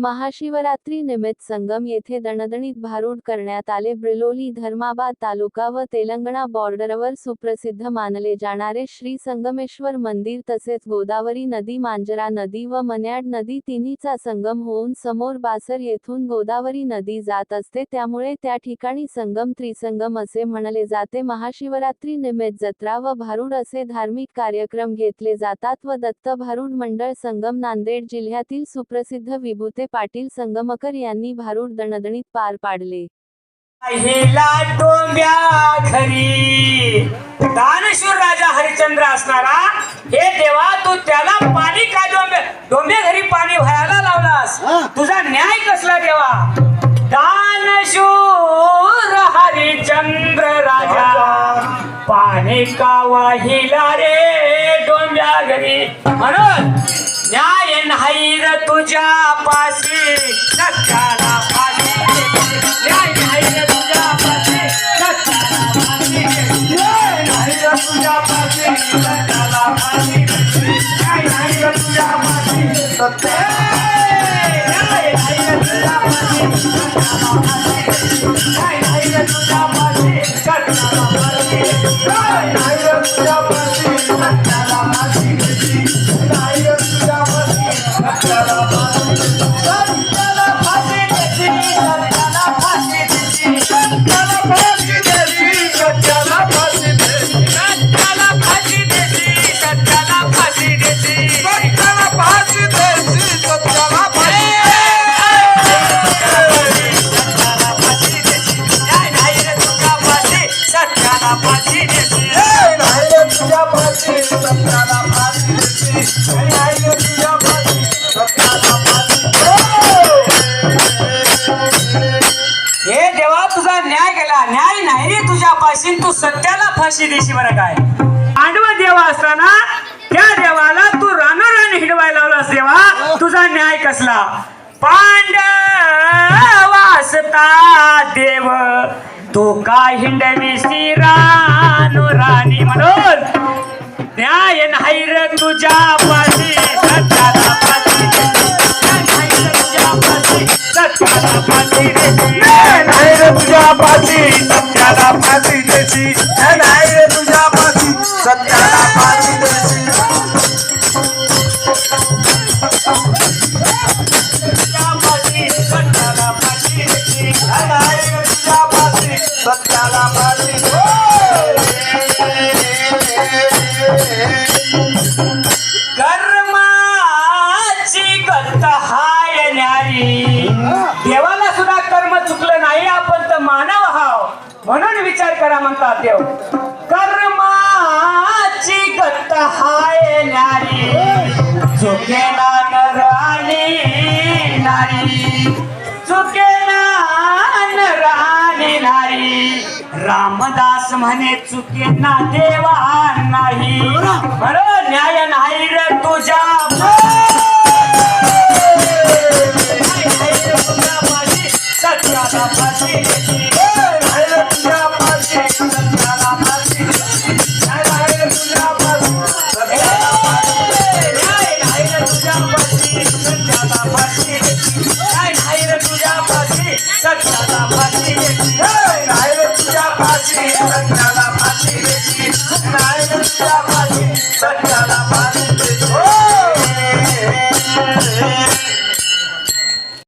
महाशिवरात्री निमित्त संगम येथे दणदणीत भारूड करण्यात आले. ब्रिलोली धर्माबाद तालुका व तेलंगणा बॉर्डरवर सुप्रसिद्ध मानले जाणारे श्री संगमेश्वर मंदिर तसेच गोदावरी नदी मांजरा नदी व मन्याड नदी तिन्हीचा संगम होऊन समोर बासर येथून गोदावरी नदी जात असते. त्यामुळे त्या ठिकाणी संगम त्रिसंगम असे म्हणले जाते. महाशिवरात्री निमित्त जत्रा व भारूड असे धार्मिक कार्यक्रम घेतले जातात व दत्त भारूड मंडळ संगम नांदेड जिल्ह्यातील सुप्रसिद्ध विभूते पाटील संगमकर यांनी भारूड दणदणीत पार पाडले. घरी. दानशूर राजा हरिश्चंद्र असणारा हे देवा तू त्याला पाणी का डोंबे डोंबे घरी पाणी व्हायला लावलास? तुझा न्याय कसला देवा? दानशूर हरिश्चंद्र राजा. पाणी का वाहिला रे डोंब्या घरी. म्हणून न्याय नाही र तुझ्या पाशी. नक्षाला पाशी न्याय नाही र तुझ्या पाशी. सत्याला फाशी न्याय नाही र तुझ्या पाशी. सत्याला फाशी न्याय नाही र तुझ्या पाशी. सत्या हे देवा तुझा न्याय केला. न्याय नाही रे तुझ्या पाशी तू सत्याला फाशी देशी बरं काय? आंडवा देवा असताना त्या देवाला तू रानोरान हिडवाय लावलास देवा. तुझा न्याय कसला? पांडवासता देव. तू काय हिंडवी श्री रानो राणी म्हणून? काय नाही र तुझ्या पाशी सत्याला पाशी नाही र। तुझ्या पाशी सत्याला पाशी नाही र तुझ्या पाशी सत्याला पाशी देशी नाही र तुझ्या पाशी सत्याला पाशी देशी सत्याला पाशी सत्याला पाशी कर्माची गत हाय न्यारी. देवाला सुद्धा कर्म चुकलं नाही आपण तर मानव हाव म्हणून विचार करा म्हणतात देव. कर्माची गत हाय न्यारी. चुकेला नर आणि नारी. चुकेला नर देणारी रामदास म्हणे चुके ना देवा नाही. बर न्याय नाही र तुझ्या. फाशी सगळ्याला फाशी द्यायची नाही तुझ्या फाशी